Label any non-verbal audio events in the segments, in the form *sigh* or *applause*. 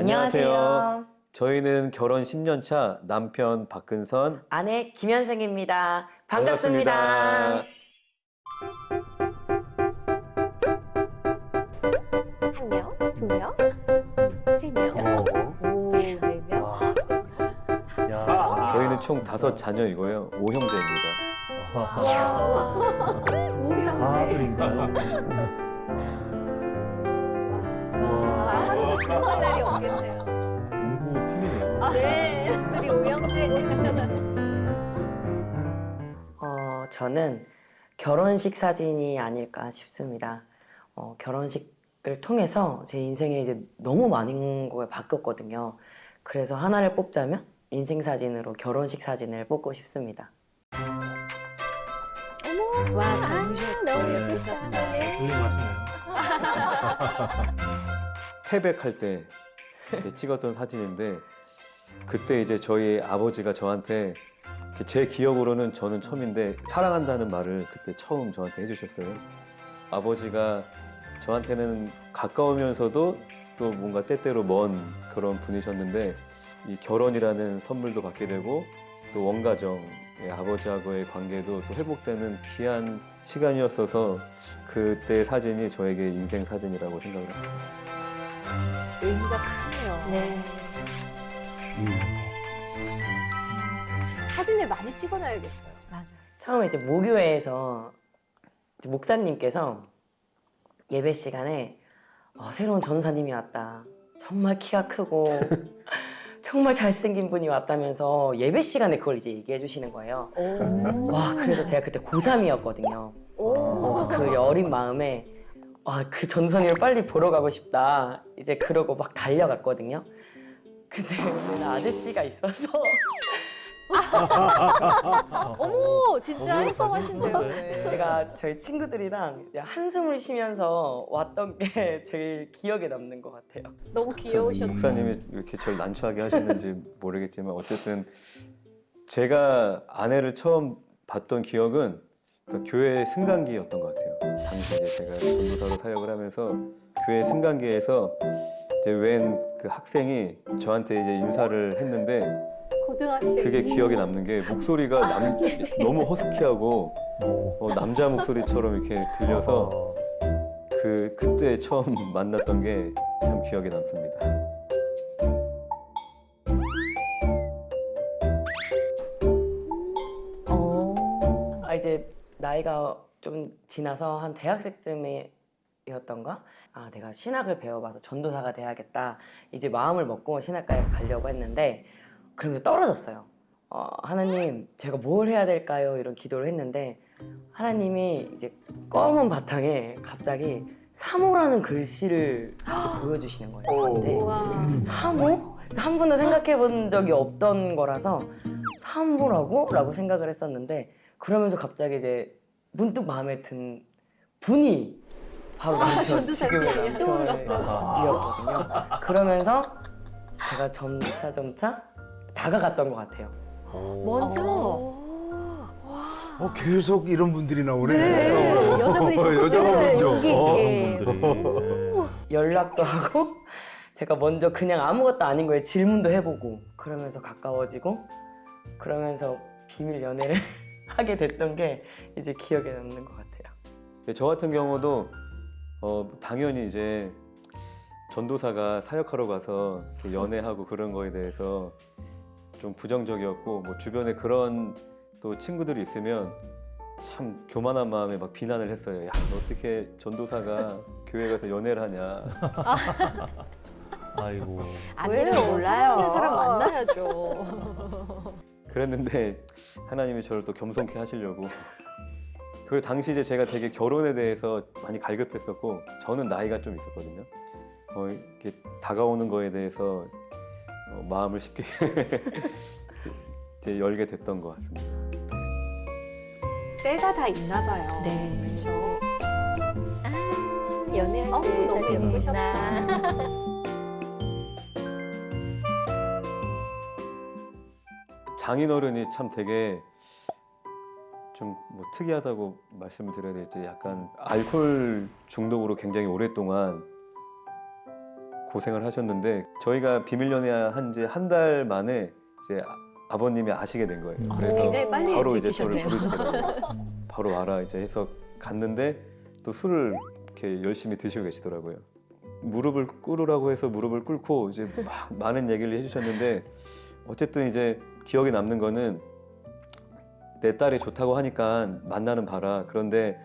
안녕하세요. 저희는 결혼 10년 차 남편 박근선 아내 김현생입니다. 반갑습니다. 한 명, 두 명, 세 명, 어. 오, 네 명. 와. 야. 저희는 총 다섯 자녀이고요. 오형제입니다. 오 형제. 가을인가요? 좋은 날이 없겠네요. 공부 팀이네요. 네, 우리 오형제. 어, 저는 결혼식 사진이 아닐까 싶습니다. 어, 결혼식을 통해서 제 인생에 이제 너무 많은 걸 바뀌었거든요. 그래서 하나를 뽑자면 인생 사진으로 결혼식 사진을 뽑고 싶습니다. 와, 정말 너무 예쁘셨다. 네, 슬림하시네요. 태백할 때 *laughs* 찍었던 사진인데 그때 이제 저희 아버지가 저한테 제 기억으로는 저는 처음인데 사랑한다는 말을 그때 처음 저한테 해주셨어요. 아버지가 저한테는 가까우면서도 또 뭔가 때때로 먼 그런 분이셨는데 이 결혼이라는 선물도 받게 되고 또 원가정 의 아버지하고의 관계도 또 회복되는 귀한 시간이었어서 그때 사진이 저에게 인생 사진이라고 생각을 합니다. 의미가 크네요. 네. 음. 사진을 많이 찍어놔야겠어요. 처음에 이제 모교회에서 이제 목사님께서 예배 시간에 어, 새로운 전사님이 왔다. 정말 키가 크고 *laughs* 정말 잘생긴 분이 왔다면서 예배 시간에 그걸 이제 얘기해 주시는 거예요. 오. 와, 그래서 제가 그때 고3이었거든요. 오. 그 어린 마음에 아, 그 전선이를 빨리 보러 가고 싶다. 이제 그러고 막 달려갔거든요. 근데 그때는 아저씨가 있어서 *laughs* 어머, 진짜 어머. 사진 네. 제가 저희 친구들이랑 이제 한숨을 쉬면서 왔던 게 제일 기억에 남는 것 같아요. 너무 저 귀여우셨다. 목사님이 이렇게 저를 난처하게 하시는지 모르겠지만 어쨌든 제가 아내를 처음 봤던 기억은 그러니까 교회 승강기였던 것 같아요. 당시 이제 제가 전도사로 사역을 하면서 교회 승강기에서 이제 웬 그 학생이 저한테 이제 인사를 했는데 고등학생. 그게 기억에 남는 게 목소리가 남, 너무 허스키하고 어. 어, 남자 목소리처럼 이렇게 들려서 그 그때 처음 *laughs* 만났던 게 참 기억에 남습니다. 어. 아 이제 나이가 좀 지나서 한 대학생쯤이었던가? 아 내가 신학을 배워봐서 전도사가 돼야겠다. 이제 마음을 먹고 신학과에 가려고 했는데 그런 게 떨어졌어요. 어, 하나님 제가 뭘 해야 될까요? 이런 기도를 했는데 하나님이 이제 검은 바탕에 갑자기 사모라는 글씨를 이제 보여주시는 거예요. 저한테. 우와. 사모? 한 번도 생각해 본 적이 없던 거라서 사모라고? 라고 생각을 했었는데 그러면서 갑자기 이제 문득 마음에 든 분이 바로 남편, 전도사님이 지금의 떠올랐어요. 남편이었거든요. 그러면서 제가 점차 점차 다가갔던 것 같아요. 먼저. 어, 계속 이런 분들이 나오네. 네. 어, 여자분이 자꾸 여자가 네, 먼저. 여기 어. 분들이. *laughs* 연락도 하고 제가 먼저 그냥 아무것도 아닌 거에 질문도 해보고 그러면서 가까워지고 그러면서 비밀 연애를 하게 됐던 게 이제 기억에 남는 것 같아요. 저 같은 경우도 어, 당연히 이제 전도사가 사역하러 가서 연애하고 그런 거에 대해서 좀 부정적이었고 뭐 주변에 그런 또 친구들이 있으면 참 교만한 마음에 막 비난을 했어요. 야, 너 어떻게 전도사가 *laughs* 교회 가서 연애를 하냐. 아이고. 왜요? 몰라요. 사랑하는 사람 만나야죠. *laughs* 그랬는데 하나님이 저를 또 겸손케 하시려고. 그리고 당시 이제 제가 되게 결혼에 대해서 많이 갈급했었고 저는 나이가 좀 있었거든요. 어, 이렇게 다가오는 거에 대해서 어, 마음을 쉽게 *laughs* 이제 열게 됐던 것 같습니다. 때가 다 있나 봐요. 네. 그렇죠. 아, 연애할 어우, 때 너무 사진 예쁘셨다. *laughs* 장인어른이 참 되게 좀 뭐 특이하다고 말씀을 드려야 될지 약간 알코올 중독으로 굉장히 오랫동안 고생을 하셨는데 저희가 비밀 연애 한 지 한 달 만에 이제 아- 아버님이 아시게 된 거예요. 음. 그래서 굉장히 빨리 바로 이제 저를. 부르시더라고요. *laughs* 바로 와라 이제 해서 갔는데 또 술을 이렇게 열심히 드시고 계시더라고요. 무릎을 꿇으라고 해서 무릎을 꿇고 이제 막 많은 얘기를 해주셨는데 어쨌든 이제 기억에 남는 거는 내 딸이 좋다고 하니까 만나는 봐라. 그런데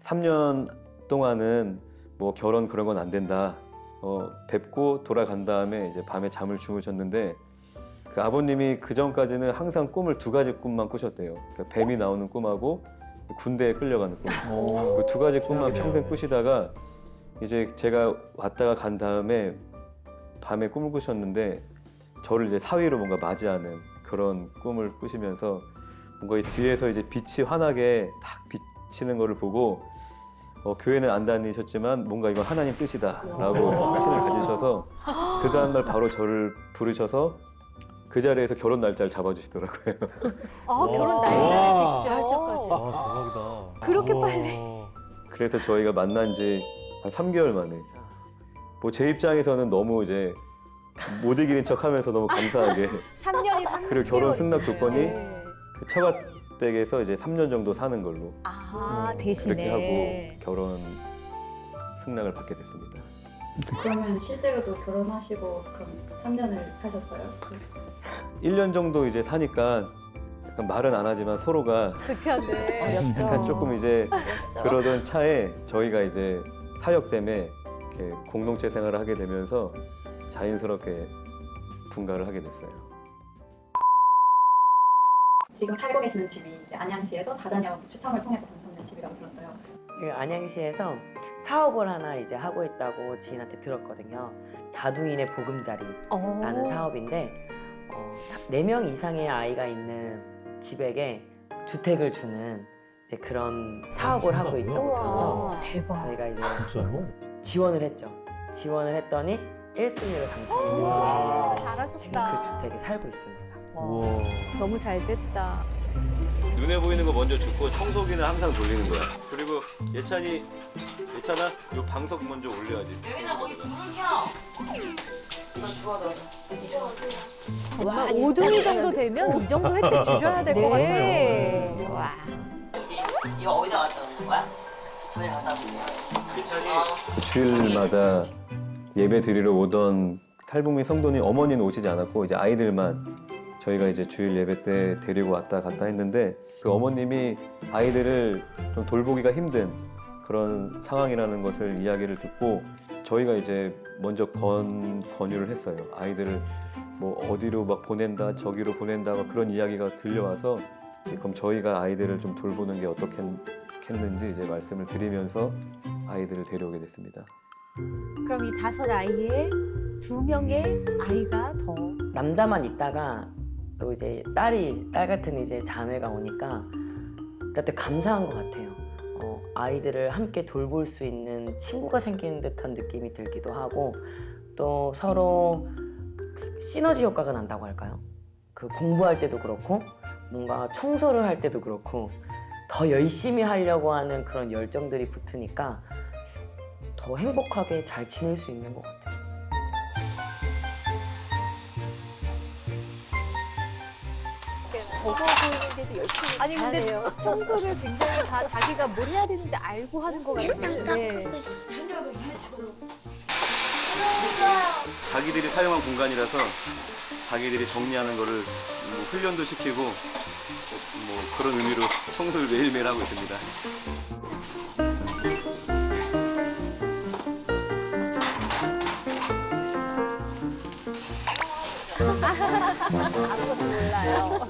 3년 동안은 뭐 결혼 그런 건 안 된다. 어, 뵙고 돌아간 다음에 이제 밤에 잠을 주무셨는데 그 아버님이 그 전까지는 항상 꿈을 두 가지 꿈만 꾸셨대요. 그러니까 뱀이 나오는 꿈하고 군대에 끌려가는 꿈. 그두 가지 꿈만 평생 꾸시다가 이제 제가 왔다가 간 다음에 밤에 꿈을 꾸셨는데 저를 이제 사위로 뭔가 맞이하는 그런 꿈을 꾸시면서 뭔가 이 뒤에서 이제 빛이 환하게 탁 비치는 거를 보고 어, 교회는 안 다니셨지만 뭔가 이건 하나님 뜻이다라고 확신을 가지셔서 그 다음날 바로 저를 부르셔서 그 자리에서 결혼 날짜를 잡아주시더라고요. 아 결혼 와. 날짜를 와. 직접 날짜까지. 아 대박이다. 그렇게 와. 빨리. 그래서 저희가 만난 지 한 3개월 만에 뭐 제 입장에서는 너무 이제 못 이기는 척하면서 너무 감사하게 *laughs* 3년이 3 그리고 결혼 승낙 조건이 네. 그 처가댁에서 이제 3년 정도 사는 걸로 아 그렇게 대신에 하고 결혼 승낙을 받게 됐습니다. 그러면 실제로도 결혼하시고 그럼 3년을 사셨어요? 1년 정도 이제 사니까 약간 말은 안 하지만 서로가. *laughs* 어렵죠. 약간 조금 이제 어렵죠. 그러던 차에 저희가 이제 사역 때문에 이렇게 공동체 생활을 하게 되면서 자연스럽게 분가를 하게 됐어요. 지금 살고 계시는 집이 이제 안양시에서 다자녀 추첨을 통해서 당첨된 집이라고 들었어요. 그 안양시에서 사업을 하나 이제 하고 있다고 지인한테 들었거든요. 다둥이네 보금자리라는 어. 사업인데 어, 4명 이상의 아이가 있는 집에게 주택을 주는 이제 그런 사업을 하고 있다고 들어서. 대박. 저희가 이제? 지원을 했죠. 지원을 했더니 1순위로 당첨이 와, 돼서 지금 잘하셨다. 그 주택에 살고 있습니다. 와, 우와. 너무 잘 됐다. 눈에 보이는 거 먼저 줍고 청소기는 항상 돌리는 거야. 그리고 예찬이 예찬아, 요 방석 먼저 올려야지. 여기다 거기 불을 켜. 정말 5등이 정도 되면 이 정도 혜택 주셔야 될것 네. 같아요. 와. 이거 어디다 갖다 놓는 거야? 전에 갖다 놓는 거야. 예찬이 주일마다 예배 드리러 오던 탈북민 성도님 어머니는 오시지 않았고 이제 아이들만 저희가 이제 주일 예배 때 데리고 왔다 갔다 했는데 그 어머님이 아이들을 좀 돌보기가 힘든 그런 상황이라는 것을 이야기를 듣고 저희가 이제 먼저 건 권유를 했어요. 아이들을 뭐 어디로 막 보낸다, 저기로 보낸다 막 그런 이야기가 들려와서 그럼 저희가 아이들을 좀 돌보는 게 어떻겠는지 이제 말씀을 드리면서 아이들을 데려오게 됐습니다. 그럼 이 다섯 아이에 두 명의 아이가 더 남자만 있다가 또 이제 딸이 딸 같은 이제 자매가 오니까 되게 감사한 것 같아요. 어, 아이들을 함께 돌볼 수 있는 친구가 생기는 듯한 느낌이 들기도 하고 또 서로 시너지 효과가 난다고 할까요? 그 공부할 때도 그렇고 뭔가 청소를 할 때도 그렇고 더 열심히 하려고 하는 그런 열정들이 붙으니까 더 행복하게 잘 지낼 수 있는 것 같아요. 보이는데도 열심히 아니 근데 잘하네요. 청소를 굉장히 다 자기가 뭘 해야 되는지 알고 하는 것 같은데 자기들이 사용한 공간이라서 자기들이 정리하는 거를 뭐 훈련도 시키고 뭐 그런 의미로 청소를 매일매일 하고 있습니다. 아무것도 몰라요.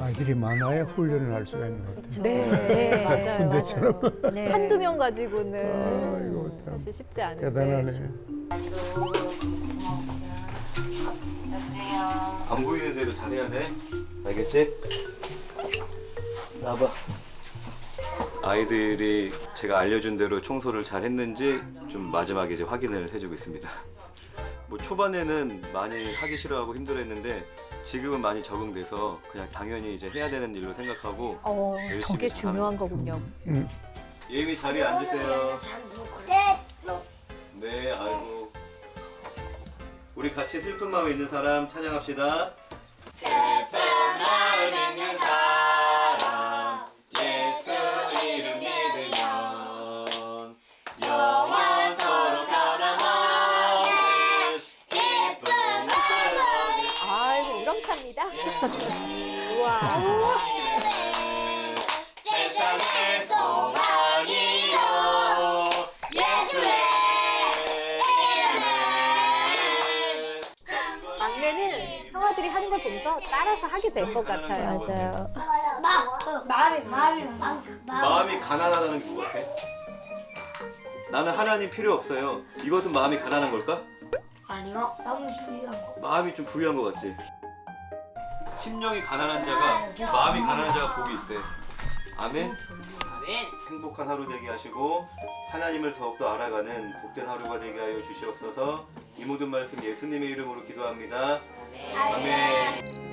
아이들이 많아야 훈련을 할 수가 있는 것 같아요. 네, 네 맞아요. 군대처럼. 맞아요. 네. 한두 명 가지고는 아이고, 참 사실 쉽지 않은데. 대단하네. 안 보이는 대로 잘해야 돼. 알겠지? 나봐. 아이들이 제가 알려준 대로 청소를 잘 했는지 좀 마지막에 이제 확인을 해주고 있습니다. 뭐 초반에는 많이 하기 싫어하고 힘들어했는데 지금은 많이 적응돼서 그냥 당연히 이제 해야 되는 일로 생각하고 어, 열심히 저게 잘하는 중요한 거군요. 응. 예미 자리에 앉으세요. 네, 아이고. 우리 같이 슬픈 마음 있는 사람 찬양합시다. 슬픈 마음 있는 사람 예수 이름 믿으면 영원토록 변함없는 기쁨 아이고 우렁찹니다. 우와. 세상의 소망이요 예수의 이름을 막내는 형아들이 하는 걸 보면서 따라서 하게 될 것 같아요. 맞아요. 마음이 마음이 마음 마음이 가난하다는 게뭐 같아? 나는 하나님 필요 없어요. 이것은 마음이 가난한 걸까? 아니요 마음이 부유한 거 마음이 좀 부유한 것 같지? 심령이 가난한 자가 마음이 가난한 자가 복이 있대. 아멘. 행복한 하루 되게 하시고 하나님을 더욱더 알아가는 복된 하루가 되게 하여 주시옵소서. 이 모든 말씀 예수님의 이름으로 기도합니다. 아멘.